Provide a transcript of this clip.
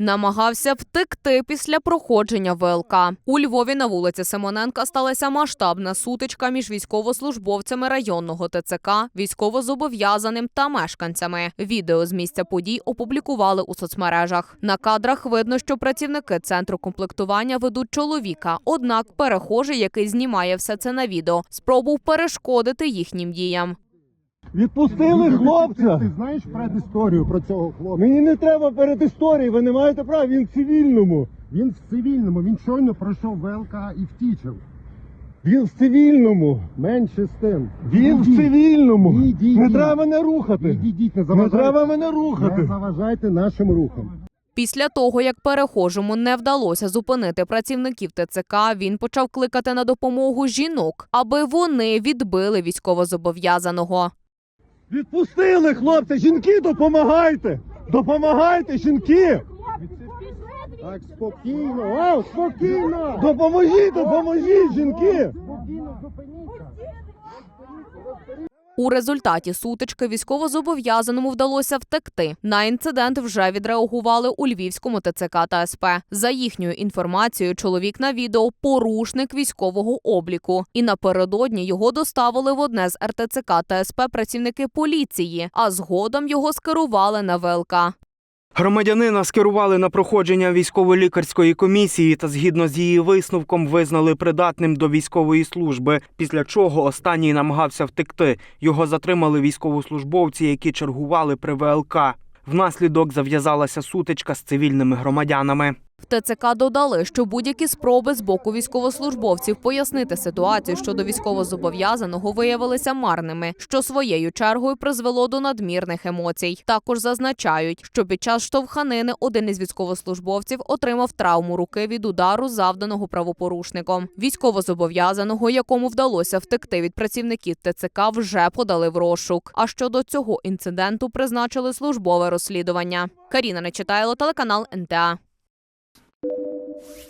Намагався втекти після проходження ВЛК. У Львові на вулиці Симоненка сталася масштабна сутичка між військовослужбовцями районного ТЦК, військовозобов'язаним та мешканцями. Відео з місця подій опублікували у соцмережах. На кадрах видно, що працівники центру комплектування ведуть чоловіка. Однак перехожий, який знімає все це на відео, спробував перешкодити їхнім діям. Відпустили хлопця. Ти, ти знаєш предісторію про цього хлопця? Мені не треба перед історією, ви не маєте права, він в цивільному. Він в цивільному, він щойно пройшов ВЛК і втічив. Він в цивільному. Менше з тим. Він в цивільному. Ідіть. Не треба мене рухати. Ідіть, не Не треба мене Не рухати. заважайте нашим рухам. Після того, як перехожому не вдалося зупинити працівників ТЦК, він почав кликати на допомогу жінок, аби вони відбили військовозобов'язаного. Відпустили хлопці, жінки, допомагайте! Допомагайте, жінки! Так, спокійно, о, спокійно! Допоможіть, допоможіть, жінки! Спокійно, зупиніться. У результаті сутички військовозобов'язаному вдалося втекти. На інцидент вже відреагували у Львівському ТЦК та СП. За їхньою інформацією, чоловік на відео порушник військового обліку. І напередодні його доставили в одне з РТЦК та СП працівники поліції, а згодом його скерували на ВЛК. Громадянина скерували на проходження військово-лікарської комісії та згідно з її висновком визнали придатним до військової служби, після чого останній намагався втекти. Його затримали військовослужбовці, які чергували при ВЛК. Внаслідок зав'язалася сутичка з цивільними громадянами. В ТЦК додали, що будь-які спроби з боку військовослужбовців пояснити ситуацію щодо військовозобов'язаного виявилися марними, що своєю чергою призвело до надмірних емоцій. Також зазначають, що під час штовханини один із військовослужбовців отримав травму руки від удару, завданого правопорушником. Військовозобов'язаного, якому вдалося втекти від працівників ТЦК, вже подали в розшук. А щодо цього інциденту призначили службове розслідування. Каріна Нечитайло, телеканал НТА. Thank you.